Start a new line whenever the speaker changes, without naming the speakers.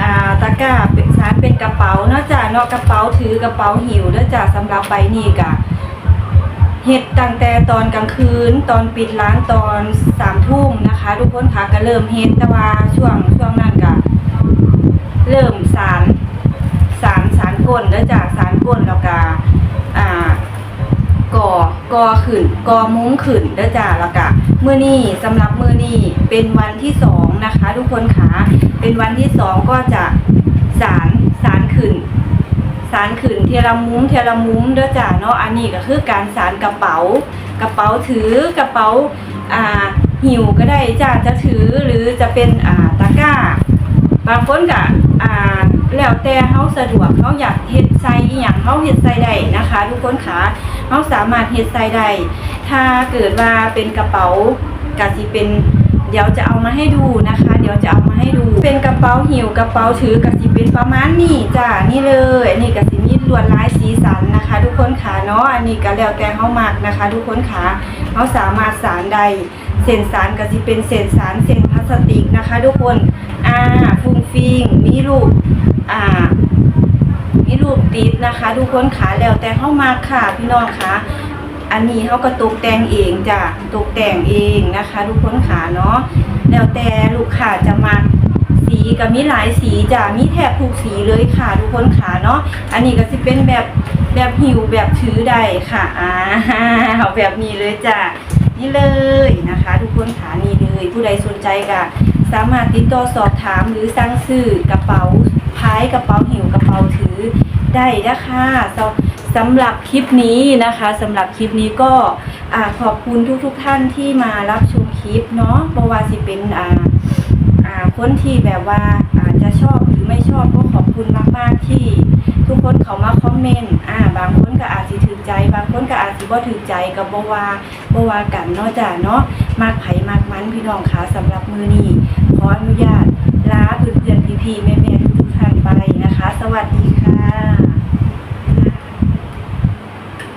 อ่าตะกร้าเป็นสารเป็นกระเป๋าเนาะจ้ะเนาะกระเป๋าถือกระเป๋าหิวเด้อจ้ะสำหรับใบนี้กะเฮ็ดตั้งแต่ตอนกลางคืนตอนปิดร้านตอนสามทุ่มนะคะ ทุกคนค่ะก็เริ่มเฮ็ดแต่ว่าช่วงช่วงนั้นก็เริ่มสารสารสารก้นเด้อจ้ะสารก้นแล้วก็อ่าก่อกอขึ้นกอมุ้งขึ้นเด้อจ้าแล้วก็ มื้อนี้สำหรับมื้อนี้เป็นวันที่สองนะคะ ทุกคนค่ะเป็นวันที่สองก็จะสารสารขึ้นสารขึ้นเทยละมุ้งเทยละมุ้งเด้อจ้าเนาะอันนี้ก็คือการสารกระเป๋ากระเป๋าถือกระเป๋าอ่าหิวก็ได้จ้าจะถือหรือจะเป็นอ่าตะกร้า บางคนก็อ่าแล้วแต่เฮาสะดวกเฮาอยากเฮ็ดใส่อีหยังเฮาเฮ็ดใส่ได้นะคะ ทุกคนค่ะ เฮาสามารถเฮ็ดใส่ได้ถ้าเกิดว่าเป็นกระเป๋าก็สิเป็นเดี๋ยวจะเอามาให้ดูนะคะ เดี๋ยวจะเอามาให้ดู เป็นกระเป๋าหิวกระเป๋าถือก็สิเป็นประมาณนี้จ้านี่เลยอันนี้ก็สิมีลวดลายสีสันนะคะ ทุกคนค่ะเนาะอันนี้ก็แล้วแต่เฮามากนะคะ ทุกคนค่ะเฮาสามารถสารได้เส้นสารก็สิเป็นเส้นสารเส้นพลาสติกนะคะ ทุกคนอ่าฟุ้งฟิงมีรูปอ่า ติดนะคะ ทุกคนขาแล้วแต่เข้ามาค่ะพี่น้องคะอันนี้เขาก็ตกแต่งเองจ้ะตกแต่งเองนะคะ ทุกคนขาเนาะแล้วแต่ลูกค้าจะมาสีก็มีหลายสีจ้ะมีแทบทุกสีเลยค่ะ ทุกคนขาเนาะอันนี้ก็จะเป็นแบบแบบหิวแบบถือได้ค่ะอ่าเอาแบบนี้เลยจ้ะนี่เลยนะคะ ทุกคนขานี่เลยผู้ใดสนใจก็สามารถติดต่อสอบถามหรือสั่งซื้อกระเป๋าพายกระเป๋าหิวกระเป๋าถือ ได้นะคะสำสำหรับคลิปนี้นะคะสำหรับคลิปนี้ก็ขอบคุณทุกๆทท่านที่มารับชมคลิปเนาะเพราะว่าสิเป็นอ่าอ่าคนที่แบบว่าอาจจะชอบหรือไม่ชอบก็ขอบคุณมาก ๆ ที่ทุกคนเขามาคอมเมนต์อ่าบางคนก็อาจสิถือใจ บางคนก็อาจสิบ่ถือใจกับบว่าบว่ากันเนาะจ้ะเนาะมากไผ่มากมันพี่น้องคะสำหรับมือนี้ขออนุญาตลาเพื่อนๆพี่ๆแม่ๆ